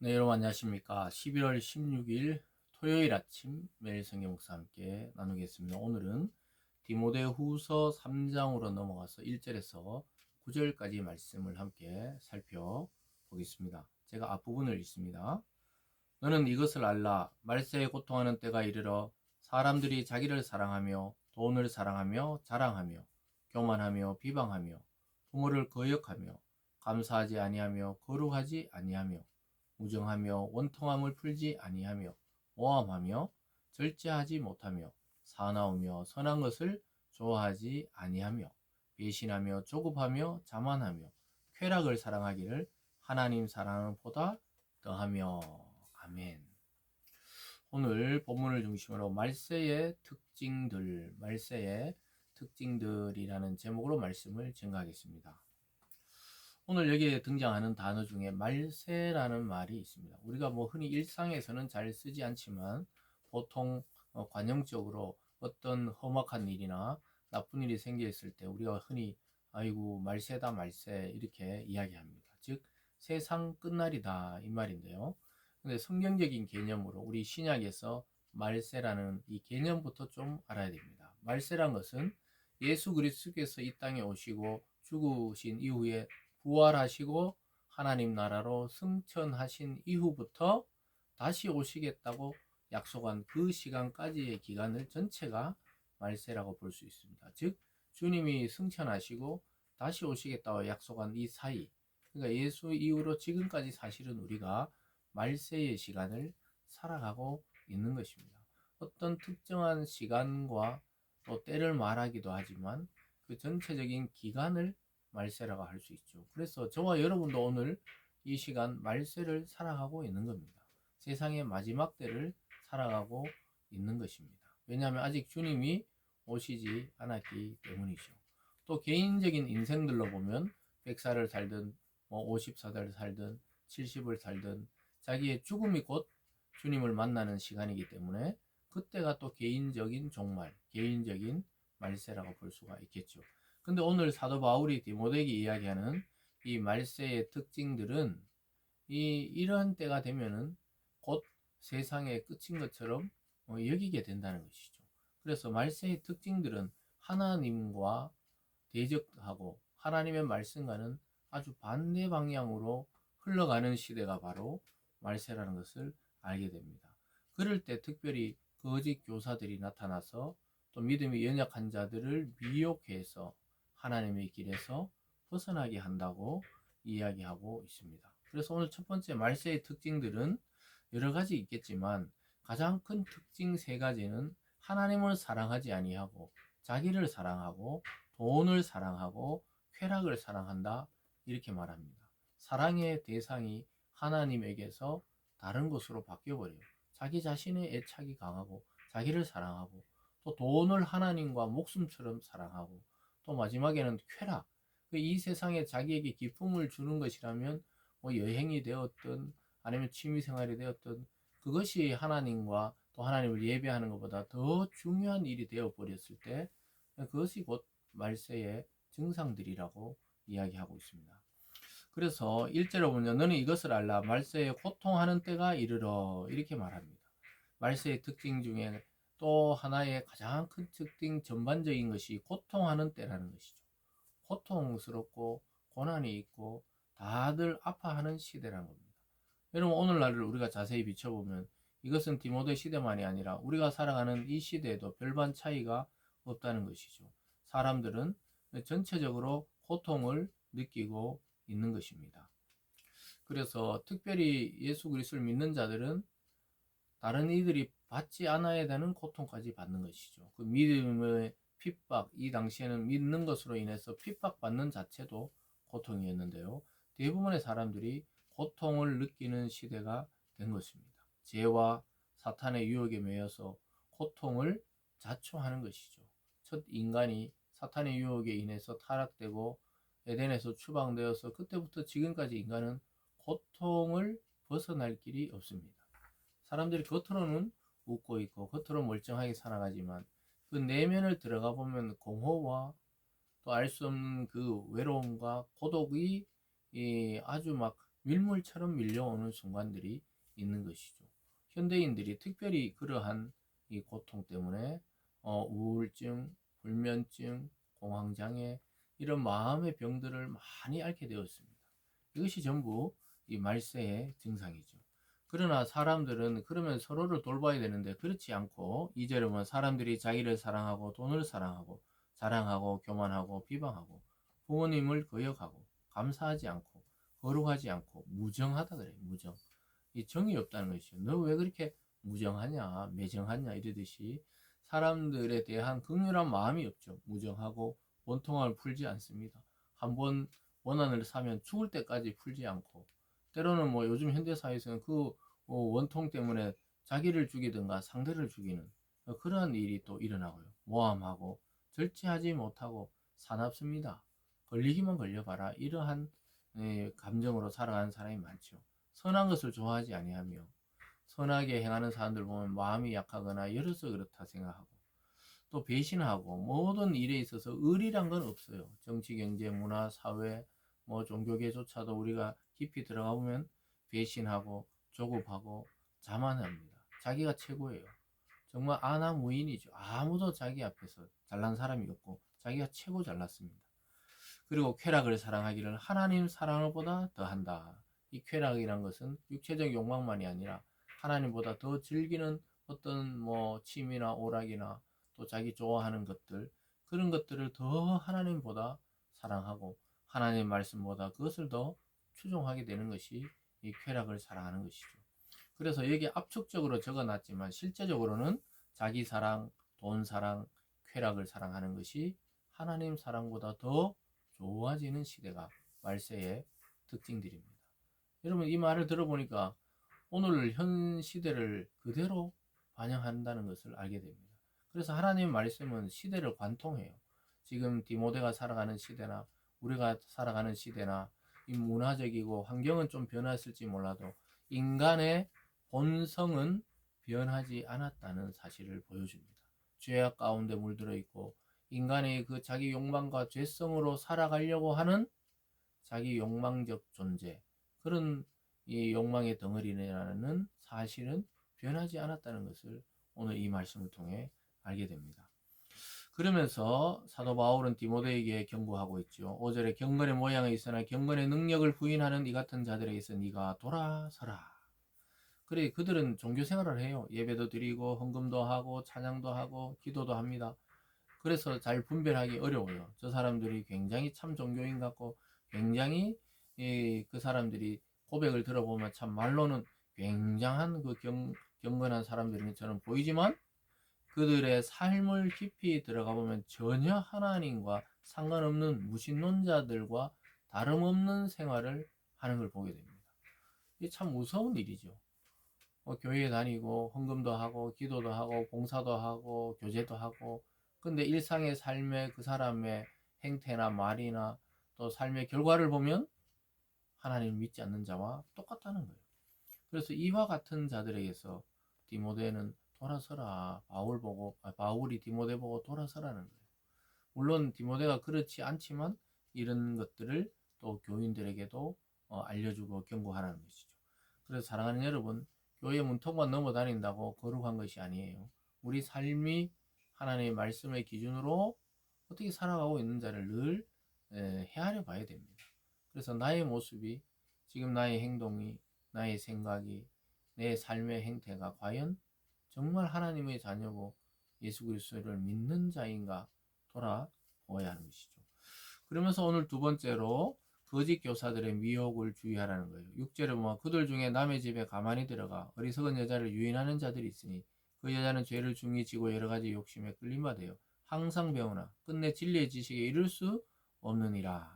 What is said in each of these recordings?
네, 여러분 안녕하십니까. 11월 16일 토요일 아침 매일 성경 목사 함께 나누겠습니다. 오늘은 디모데 후서 3장으로 넘어가서 1절에서 9절까지 말씀을 함께 살펴보겠습니다. 제가 앞부분을 읽습니다. 너는 이것을 알라. 말세에 고통하는 때가 이르러 사람들이 자기를 사랑하며 돈을 사랑하며 자랑하며 교만하며 비방하며 부모를 거역하며 감사하지 아니하며 거룩하지 아니하며 무정하며 원통함을 풀지 아니하며 모함하며 절제하지 못하며 사나우며 선한 것을 좋아하지 아니하며 배신하며 조급하며 자만하며 쾌락을 사랑하기를 하나님 사랑은 보다 더하며 아멘. 오늘 본문을 중심으로 말세의 특징들, 말세의 특징들이라는 제목으로 말씀을 증가하겠습니다. 오늘 여기에 등장하는 단어 중에 말세라는 말이 있습니다. 우리가 뭐 흔히 일상에서는 잘 쓰지 않지만 보통 어, 관용적으로 어떤 험악한 일이나 나쁜 일이 생겼을 때 우리가 흔히 아이고 말세다 말세 이렇게 이야기합니다. 즉 세상 끝날이다 이 말인데요. 근데 성경적인 개념으로 우리 신약에서 말세라는 이 개념부터 좀 알아야 됩니다. 말세란 것은 예수 그리스도께서 이 땅에 오시고 죽으신 이후에 부활하시고 하나님 나라로 승천하신 이후부터 다시 오시겠다고 약속한 그 시간까지의 기간을 전체가 말세라고 볼 수 있습니다. 즉 주님이 승천하시고 다시 오시겠다고 약속한 이 사이 그러니까 예수 이후로 지금까지 사실은 우리가 말세의 시간을 살아가고 있는 것입니다. 어떤 특정한 시간과 또 때를 말하기도 하지만 그 전체적인 기간을 말세라고 할 수 있죠. 그래서 저와 여러분도 오늘 이 시간 말세를 살아가고 있는 겁니다. 세상의 마지막 때를 살아가고 있는 것입니다. 왜냐하면 아직 주님이 오시지 않았기 때문이죠. 또 개인적인 인생들로 보면 100살을 살든 뭐 50살을 살든 70을 살든 자기의 죽음이 곧 주님을 만나는 시간이기 때문에 그때가 또 개인적인 종말, 개인적인 말세라고 볼 수가 있겠죠. 근데 오늘 사도 바울이 디모데에게 이야기하는 이 말세의 특징들은 이 이런 때가 되면은 곧 세상의 끝인 것처럼 어, 여기게 된다는 것이죠. 그래서 말세의 특징들은 하나님과 대적하고 하나님의 말씀과는 아주 반대 방향으로 흘러가는 시대가 바로 말세라는 것을 알게 됩니다. 그럴 때 특별히 거짓 교사들이 나타나서 또 믿음이 연약한 자들을 미혹해서 하나님의 길에서 벗어나게 한다고 이야기하고 있습니다. 그래서 오늘 첫 번째 말세의 특징들은 여러 가지 있겠지만 가장 큰 특징 세 가지는 하나님을 사랑하지 아니하고 자기를 사랑하고 돈을 사랑하고 쾌락을 사랑한다 이렇게 말합니다. 사랑의 대상이 하나님에게서 다른 것으로 바뀌어 버려요. 자기 자신의 애착이 강하고 자기를 사랑하고 또 돈을 하나님과 목숨처럼 사랑하고 또 마지막에는 쾌락. 그이 세상에 자기에게 기쁨을 주는 것이라면 뭐 여행이 되었든 아니면 취미 생활이 되었든 그것이 하나님과 또 하나님을 예배하는 것보다 더 중요한 일이 되어 버렸을 때 그것이 곧 말세의 증상들이라고 이야기하고 있습니다. 그래서 1절에 보면 너는 이것을 알라 말세에 고통하는 때가 이르러 이렇게 말합니다. 말세의 특징 중에 또 하나의 가장 큰 특징 전반적인 것이 고통하는 때라는 것이죠. 고통스럽고 고난이 있고 다들 아파하는 시대라는 겁니다. 여러분 오늘날을 우리가 자세히 비춰보면 이것은 디모데 시대만이 아니라 우리가 살아가는 이 시대에도 별반 차이가 없다는 것이죠. 사람들은 전체적으로 고통을 느끼고 있는 것입니다. 그래서 특별히 예수 그리스도를 믿는 자들은 다른 이들이 받지 않아야 되는 고통까지 받는 것이죠. 그 믿음의 핍박, 이 당시에는 믿는 것으로 인해서 핍박받는 자체도 고통이었는데요. 대부분의 사람들이 고통을 느끼는 시대가 된 것입니다. 죄와 사탄의 유혹에 매여서 고통을 자초하는 것이죠. 첫 인간이 사탄의 유혹에 인해서 타락되고 에덴에서 추방되어서 그때부터 지금까지 인간은 고통을 벗어날 길이 없습니다. 사람들이 겉으로는 웃고 있고 겉으로 멀쩡하게 살아가지만 그 내면을 들어가 보면 공허와 또 알 수 없는 그 외로움과 고독이 아주 막 밀물처럼 밀려오는 순간들이 있는 것이죠. 현대인들이 특별히 그러한 이 고통 때문에 어, 우울증, 불면증, 공황장애 이런 마음의 병들을 많이 앓게 되었습니다. 이것이 전부 이 말세의 증상이죠. 그러나 사람들은 그러면 서로를 돌봐야 되는데 그렇지 않고 이절에 보면 사람들이 자기를 사랑하고 돈을 사랑하고 자랑하고 교만하고 비방하고 부모님을 거역하고 감사하지 않고 거룩하지 않고 무정하다 그래 무정. 이 정이 없다는 것이요 너왜 그렇게 무정하냐 매정하냐 이러듯이 사람들에 대한 극렬한 마음이 없죠. 무정하고 원통함을 풀지 않습니다. 한번 원한을 사면 죽을 때까지 풀지 않고 때로는 뭐 요즘 현대 사회에서는 그 어, 원통 때문에 자기를 죽이든가 상대를 죽이는 어, 그러한 일이 또 일어나고요 모함하고 절제하지 못하고 사납습니다 걸리기만 걸려봐라 이러한 예, 감정으로 살아가는 사람이 많죠. 선한 것을 좋아하지 아니하며 선하게 행하는 사람들 보면 마음이 약하거나 열어서 그렇다 생각하고 또 배신하고 모든 일에 있어서 의리란 건 없어요. 정치, 경제, 문화, 사회, 뭐 종교계조차도 우리가 깊이 들어가 보면 배신하고 조급하고 자만합니다. 자기가 최고예요. 정말 아나무인이죠. 아무도 자기 앞에서 잘난 사람이 없고 자기가 최고 잘났습니다. 그리고 쾌락을 사랑하기를 하나님 사랑을 보다 더한다. 이 쾌락이란 것은 육체적 욕망만이 아니라 하나님보다 더 즐기는 어떤 뭐 취미나 오락이나 또 자기 좋아하는 것들 그런 것들을 더 하나님보다 사랑하고 하나님 말씀보다 그것을 더 추종하게 되는 것이 이 쾌락을 사랑하는 것이죠. 그래서 여기 압축적으로 적어놨지만 실제적으로는 자기 사랑, 돈 사랑, 쾌락을 사랑하는 것이 하나님 사랑보다 더 좋아지는 시대가 말세의 특징들입니다. 여러분 이 말을 들어보니까 오늘 현 시대를 그대로 반영한다는 것을 알게 됩니다. 그래서 하나님 말씀은 시대를 관통해요. 지금 디모데가 살아가는 시대나 우리가 살아가는 시대나 이 문화적이고 환경은 좀 변했을지 몰라도 인간의 본성은 변하지 않았다는 사실을 보여줍니다. 죄악 가운데 물들어 있고 인간의 그 자기 욕망과 죄성으로 살아가려고 하는 자기 욕망적 존재 그런 이 욕망의 덩어리라는 사실은 변하지 않았다는 것을 오늘 이 말씀을 통해 알게 됩니다. 그러면서 사도 바울은 디모데에게 경고하고 있죠. 5절에 경건의 모양이 있으나 경건의 능력을 부인하는 이 같은 자들에게서 네가 돌아서라. 그래 그들은 종교 생활을 해요. 예배도 드리고 헌금도 하고 찬양도 하고 기도도 합니다. 그래서 잘 분별하기 어려워요. 저 사람들이 굉장히 참 종교인 같고 굉장히 그 사람들이 고백을 들어보면 참 말로는 굉장한 그 경, 경건한 사람들인 것처럼 보이지만 그들의 삶을 깊이 들어가 보면 전혀 하나님과 상관없는 무신론자들과 다름없는 생활을 하는 걸 보게 됩니다. 이게 참 무서운 일이죠. 뭐 교회에 다니고 헌금도 하고 기도도 하고 봉사도 하고 교제도 하고 근데 일상의 삶의 그 사람의 행태나 말이나 또 삶의 결과를 보면 하나님 믿지 않는 자와 똑같다는 거예요. 그래서 이와 같은 자들에게서 디모데는 돌아서라. 바울 보고 아, 바울이 디모데 보고 돌아서라는 거예요. 물론 디모데가 그렇지 않지만 이런 것들을 또 교인들에게도 어, 알려주고 경고하라는 것이죠. 그래서 사랑하는 여러분, 교회 문턱만 넘어 다닌다고 거룩한 것이 아니에요. 우리 삶이 하나님의 말씀의 기준으로 어떻게 살아가고 있는 자를 늘 헤아려 봐야 됩니다. 그래서 나의 모습이 지금 나의 행동이 나의 생각이 내 삶의 행태가 과연 정말 하나님의 자녀고 예수 그리스도를 믿는 자인가 돌아보아야 하는 것이죠. 그러면서 오늘 두 번째로 거짓 교사들의 미혹을 주의하라는 거예요. 6절에 보면 그들 중에 남의 집에 가만히 들어가 어리석은 여자를 유인하는 자들이 있으니 그 여자는 죄를 중히 지고 여러 가지 욕심에 끌림받아요. 항상 배우나 끝내 진리의 지식에 이를 수 없느니라.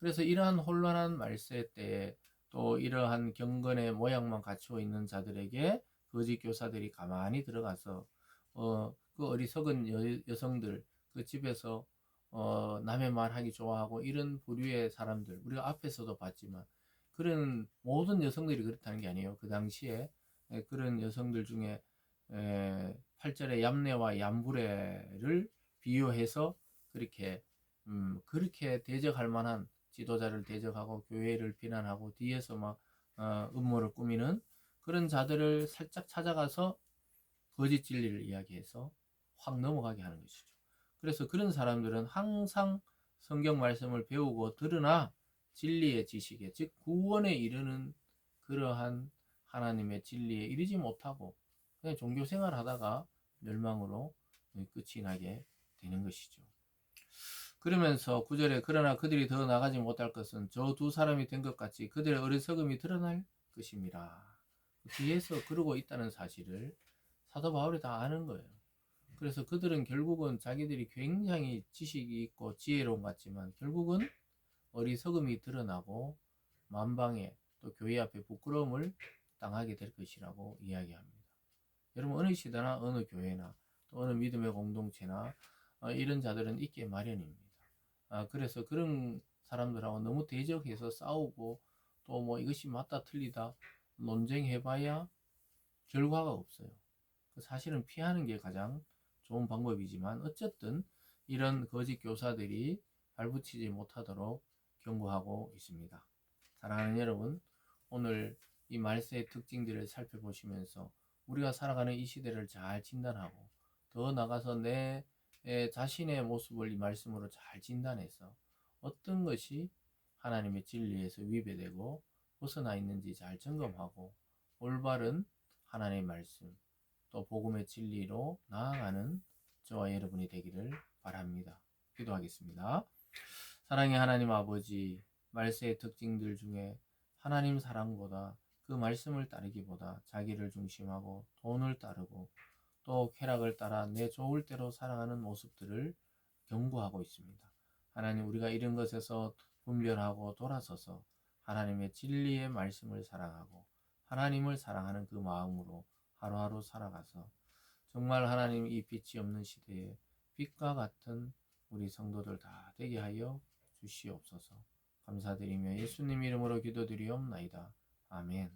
그래서 이러한 혼란한 말세 때에 또 이러한 경건의 모양만 갖추어 있는 자들에게 거짓 교사들이 가만히 들어가서 어, 그 어리석은 여, 성들그 집에서 어, 남의 말 하기 좋아하고 이런 부류의 사람들 우리가 앞에서도 봤지만 그런 모든 여성들이 그렇다는 게 아니에요. 그 당시에 그런 여성들 중에 8절에 얌내와 얌브레를 비유해서 그렇게 음, 그렇게 대적할 만한 지도자를 대적하고 교회를 비난하고 뒤에서 막 어, 음모를 꾸미는 그런 자들을 살짝 찾아가서 거짓 진리를 이야기해서 확 넘어가게 하는 것이죠. 그래서 그런 사람들은 항상 성경 말씀을 배우고 들으나 진리의 지식에 즉 구원에 이르는 그러한 하나님의 진리에 이르지 못하고 그냥 종교 생활 하다가 멸망으로 끝이 나게 되는 것이죠. 그러면서 구절에 그러나 그들이 더 나가지 못할 것은 저 두 사람이 된 것 같이 그들의 어리석음이 드러날 것입니다. 뒤에서 그러고 있다는 사실을 사도 바울이 다 아는 거예요. 그래서 그들은 결국은 자기들이 굉장히 지식이 있고 지혜로운 것 같지만 결국은 어리석음이 드러나고 만방에 또 교회 앞에 부끄러움을 당하게 될 것이라고 이야기합니다. 여러분 어느 시대나 어느 교회나 또 어느 믿음의 공동체나 어, 이런 자들은 있게 마련입니다. 아, 그래서 그런 사람들하고 너무 대적해서 싸우고 또 뭐 이것이 맞다 틀리다 논쟁해봐야 결과가 없어요. 그 사실은 피하는 게 가장 좋은 방법이지만 어쨌든 이런 거짓 교사들이 발붙이지 못하도록 경고하고 있습니다. 사랑하는 여러분, 오늘 이 말세의 특징들을 살펴보시면서 우리가 살아가는 이 시대를 잘 진단하고 더 나가서 내 자신의 모습을 이 말씀으로 잘 진단해서 어떤 것이 하나님의 진리에서 위배되고 벗어나 있는지 잘 점검하고 올바른 하나님의 말씀 또 복음의 진리로 나아가는 저와 여러분이 되기를 바랍니다. 기도하겠습니다. 사랑의 하나님 아버지 말세의 특징들 중에 하나님 사랑보다 그 말씀을 따르기보다 자기를 중심하고 돈을 따르고 또 쾌락을 따라 내 좋을 대로 살아가는 모습들을 경고하고 있습니다. 하나님 우리가 이런 것에서 분별하고 돌아서서 하나님의 진리의 말씀을 사랑하고 하나님을 사랑하는 그 마음으로 하루하루 살아가서 정말 하나님 이 빛이 없는 시대에 빛과 같은 우리 성도들 다 되게 하여 주시옵소서. 감사드리며 예수님 이름으로 기도드리옵나이다. 아멘.